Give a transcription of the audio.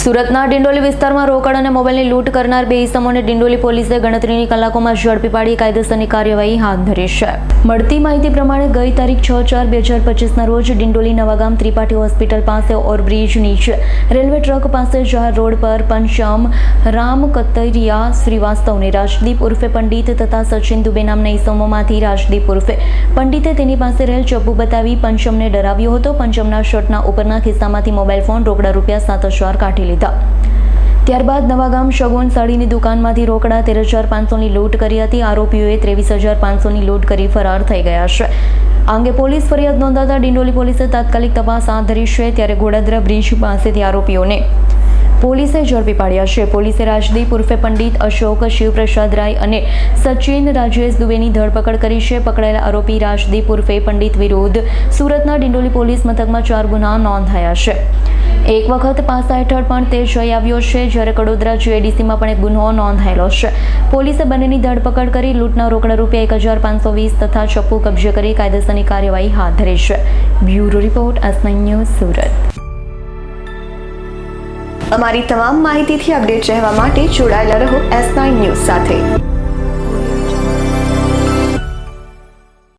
સુરતના ડિંડોલી વિસ્તારમાં રોકડ અને મોબાઈલની લૂંટ કરનાર બે ઇસમોને ડિંડોલી પોલીસે ગણતરીની કલાકોમાં ઝડપી પાડી કાયદેસરની કાર્યવાહી હાથ ધરી છે. મળતી માહિતી પ્રમાણે ગઈ તારીખ છ ચાર બે હજાર પચીસના રોજ ડિંડોલી નવાગામ ત્રિપાઠી હોસ્પિટલ પાસે ઓવરબ્રિજ નીચે રેલવે ટ્રક પાસે જાહેર રોડ પર પંચમ રામ કતરિયા શ્રીવાસ્તવને રાજદીપ ઉર્ફે પંડિત તથા સચિન દુબે નામના ઇસમોમાંથી રાજદીપ ઉર્ફે પંડિતે તેની પાસે રહેલ ચપ્પુ બતાવી પંચમને ડરાવ્યો હતો. પંચમના શર્ટના ઉપરના ખિસ્સામાંથી મોબાઈલ ફોન રોકડા રૂપિયા સાત હજાર કાઢી લીધા. ત્યારબાદ નવાગામ શગુન સાડીની દુકાનમાંથી રોકડા તેર હજાર પાંચસોની લૂંટ કરી હતી. આરોપીઓએ ત્રેવીસ હજાર પાંચસોની લૂંટ કરી ફરાર થઈ ગયા છે. આ અંગે પોલીસ ફરિયાદ નોંધાતા ડિંડોલી પોલીસે તાત્કાલિક તપાસ હાથ ધરી છે. ત્યારે ઘોડાદરા બ્રિજ પાસેથી આરોપીઓને પોલીસે ઝડપી પાડ્યા છે. પોલીસે રાજદીપ ઉર્ફે પંડિત અશોક, શિવપ્રસાદ રાય અને સચિન રાજેશ દુબેની ધરપકડ કરી છે. પકડાયેલા આરોપી રાજદીપ ઉર્ફે પંડિત વિરુદ્ધ સુરતના ડિંડોલી પોલીસ મથકમાં ચાર ગુના નોંધાયા છે. એક વખત પાસા હેઠળ પણ તે જઈ આવ્યો છે, જ્યારે કડોદરા જીઆઈડીસીમાં પણ એક ગુનો નોંધાયેલો છે. પોલીસે બંનેની ધરપકડ કરી લૂંટના રોકડા રૂપિયા એક હજાર પાંચસો વીસ તથા ચપ્પુ કબજે કરી કાયદેસરની કાર્યવાહી હાથ ધરી છે. Bureau report, S news, Surat. અમારી તમામ માહિતીથી અપડેટ રહેવા માટે જોડાયેલા રહો એસ ન્યૂઝ સાથે.